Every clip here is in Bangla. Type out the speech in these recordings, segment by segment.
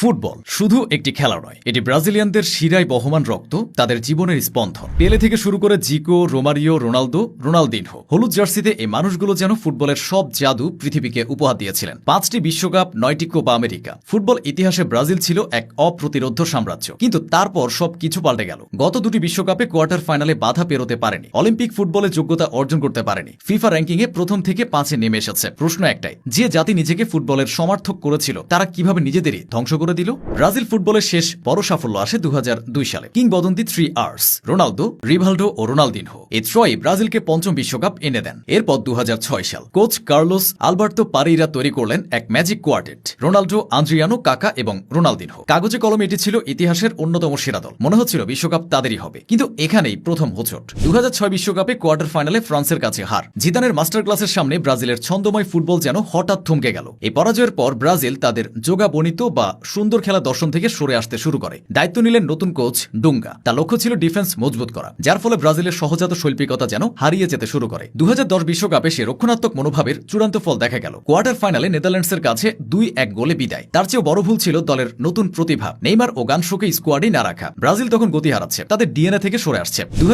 ফুটবল শুধু একটি খেলা নয়, এটি ব্রাজিলিয়ানদের শিরায় বহমান রক্ত, তাদের জীবনের স্পন্দন পেলে থেকে শুরু করে জিকো, রোমারিও, রোনালদো, রোনালদিনহো। হলুদ জার্সিতে এই মানুষগুলো যেন ফুটবলের সব জাদু পৃথিবীকে উপহার দিয়েছিলেন। পাঁচটি বিশ্বকাপ, নয়টি কোপা আমেরিকা। ফুটবল ইতিহাসে ব্রাজিল ছিল এক অপ্রতিরোধ্য সাম্রাজ্য। কিন্তু তারপর সব কিছু পাল্টে গেল। গত দুটি বিশ্বকাপে কোয়ার্টার ফাইনালে বাধা পেরোতে পারেনি। অলিম্পিক ফুটবলে যোগ্যতা অর্জন করতে পারেনি। ফিফা র্যাঙ্কিংয়ে প্রথম থেকে পাঁচে নেমে এসেছে। প্রশ্ন একটাই, যে জাতি নিজেকে ফুটবলের সমার্থক করেছিল, তারা কীভাবে নিজেদেরই ধ্বংস করে দিল। ব্রাজিল ফুটবলের শেষ বড় সাফল্য আসে দু হাজার দুই সালে। কিংবদন্তি থ্রি আর্স, রোনালদো, রিভালডো ও রোনালদিনহো। এই ত্রয়ই ব্রাজিলকে পঞ্চম বিশ্বকাপ এনে দেন। এরপর দু সাল, কোচ কার্লোস আলবার্তো পারিরা তৈরি করলেন এক ম্যাজিক কোয়ার্টেট। রোনাল্ডো আন্দ্রিয়ানো, কাকা এবং রোনালদিনহো। কাগজে কলমে এটি ছিল ইতিহাসের অন্যতম সেরা দল। মনে হচ্ছিল বিশ্বকাপ তাদেরই হবে। কিন্তু এখানেই প্রথম হোচট। দু বিশ্বকাপে কোয়ার্টার ফাইনালে ফ্রান্সের কাছে হার। জিদানের মাস্টার ক্লাসের সামনে ব্রাজিলের ছন্দময় ফুটবল যেন হঠাৎ থমকে গেল। এই পরাজয়ের পর ব্রাজিল তাদের যোগা বনিত বা সুন্দর খেলা দর্শন থেকে সরে আসতে শুরু করে। দায়িত্ব নিলেন নতুন কোচ ডুঙ্গা। তার লক্ষ্য ছিল ডিফেন্স মজবুত করা, যার ফলে ব্রাজিলের সহজাত শৈল্পিকতা যেন হারিয়ে যেতে শুরু করে। দু বিশ্বকাপে সে রক্ষণাত্মক মনোভাবের চূড়ান্ত ফল দেখা গেল। কোয়ার্টার ফাইনালে নেদারল্যান্ডসের কাছে দুই এক গোলে বিদায়। তার চেয়েও বড় ভুল ছিল দলের নতুন প্রতিভা, নেইমার ও গানশোকে স্কোয়াডই না রাখা। ব্রাজিল তখন গতি হারাচ্ছে, তাদের ডিএনএ থেকে সরে আসছে। দু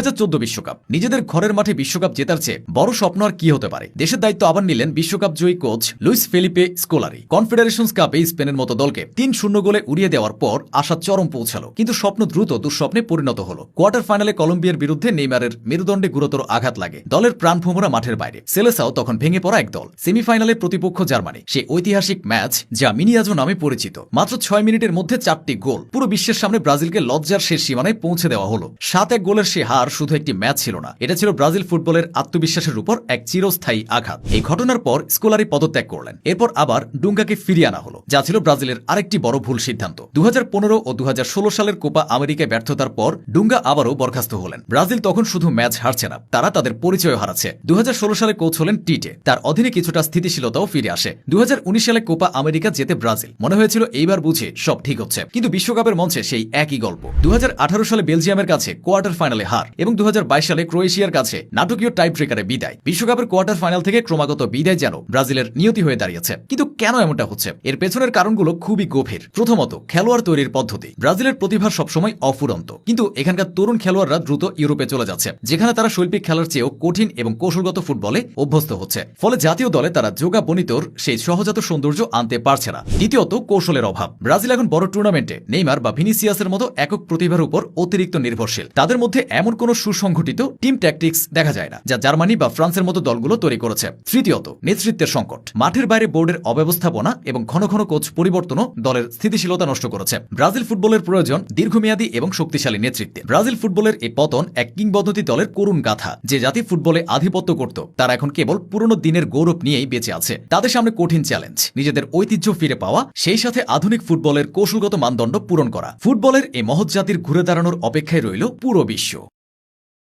বিশ্বকাপ, নিজেদের ঘরের মাঠে বিশ্বকাপ জেতার চেয়ে বড় স্বপ্ন আর কি হতে পারে? দেশের দায়িত্ব আবার নিলেন বিশ্বকাপ জয়ী coach Luis Felipe Scolari. Confederation কাপে স্পেনের মতো দলকে তিন শূন্য গোলে উড়িয়ে দেওয়ার পর আশা চরম পৌঁছালো। কিন্তু স্বপ্ন দ্রুত দুঃস্বপ্নে পরিণত হলো। কোয়ার্টার ফাইনালে কলম্বিয়ার বিরুদ্ধে নেইমারের মেরুদণ্ডে গুরুতর আঘাত লাগে। দলের প্রাণভোমরা মাঠের বাইরে। সেলেসাও তখন ভেঙে পড়া এক দল। সেমিফাইনালে প্রতিপক্ষ জার্মানি। সে ঐতিহাসিক ম্যাচ যা মিনিয়াজো নামে পরিচিত। মাত্র ছয় মিনিটের মধ্যে চারটি গোল। পুরো বিশ্বের সামনে ব্রাজিলকে লজ্জার শেষ সীমানায় পৌঁছে দেওয়া হলো। সাত এক গোলের সে হার শুধু একটি ম্যাচ ছিল না। এটা ছিল ব্রাজিল ফুটবলের আত্মবিশ্বাসের উপর এক চিরস্থায়ী আঘাত। এই ঘটনার পর স্কোলারি পদত্যাগ করলেন। এরপর আবার ডুঙ্গাকে ফিরিয়ে আনা হলো, যা ছিল ব্রাজিলের আরেকটি বড় ভুল সিদ্ধান্ত। দু হাজার পনেরো ও দু হাজার ষোলো সালের কোপা আমেরিকায় ব্যর্থতার পর ডুঙ্গা আবারও বরখাস্ত হলেন। ব্রাজিল তখন শুধু ম্যাচ হারছে না, তারা তাদের পরিচয় হারাচ্ছে। দু হাজার ষোলো সালে কোচ হলেন টিটে, তার অধীনে কিছুটা স্থিতিশীলতাও ফিরে আসে। দু হাজার উনিশ সালে কোপা আমেরিকা যেতে ব্রাজিল। মনে হয়েছিল এইবার বুঝে সব ঠিক হচ্ছে। কিন্তু বিশ্বকাপের মঞ্চে সেই একই গল্প। দু হাজার আঠারো সালে বেলজিয়ামের কাছে কোয়ার্টার ফাইনালে হার এবং দু হাজার বাইশ সালে ক্রোয়েশিয়ার কাছে নাটকীয় টাইপ ব্রেকারে বিদায়। বিশ্বকাপের কোয়ার্টার ফাইনাল থেকে ক্রমাগত বিদায় যেন ব্রাজিলের নিয়তি হয়ে দাঁড়িয়েছে। কিন্তু কেন এমনটা হচ্ছে? এর পেছনের কারণগুলো খুবই গভীর। প্রথমত, খেলোয়াড় তৈরির পদ্ধতি। ব্রাজিলের প্রতিভা সবসময় অফুরন্ত। কিন্তু এখানকার তরুণ খেলোয়াড়রা দ্রুত ইউরোপে চলে যাচ্ছে, যেখানে তারা শৈল্পিক খেলার চেয়েও কঠিন এবং কৌশলগত ফুটবলে অভ্যস্ত হচ্ছে। ফলে জাতীয় দলে তারা যোগা বনিতর সেই সহজাত সৌন্দর্য আনতে পারছে না। দ্বিতীয়ত, কৌশলের অভাব। ব্রাজিল এখন বড় টুর্নামেন্টে নেইমার বা ভিনিসিয়াসের মতো একক প্রতিভার উপর অতিরিক্ত নির্ভরশীল। তাদের মধ্যে এমন কোন সুসংগঠিত টিম ট্যাকটিক্স দেখা যায় না, যা জার্মানি বা ফ্রান্সের মতো দলগুলো তৈরি করেছে। তৃতীয়ত, নেতৃত্বের সংকট। মাঠের বাইরে বোর্ডের অব্যবস্থাপনা এবং ঘন ঘন কোচ পরিবর্তনও দলের স্থিতিশীলতা নষ্ট করেছে। ব্রাজিল ফুটবলের প্রয়োজন দীর্ঘমেয়াদী এবং শক্তিশালী নেতৃত্বে। ব্রাজিল ফুটবলের এই পতন এক কিংবদন্তি দলের করুণ গাথা, যে জাতি ফুটবলে আধিপত্য করত। তারা এখন কেবল পুরনো দিনের গৌরব নিয়েই বেঁচে আছে। তাদের সামনে কঠিন চ্যালেঞ্জ, নিজেদের ঐতিহ্য ফিরে পাওয়া, সেই সাথে আধুনিক ফুটবলের কৌশলগত মানদণ্ড পূরণ করা। ফুটবলের এই মহৎ জাতির ঘুরে দাঁড়ানোর অপেক্ষায় রইল পুরো বিশ্ব।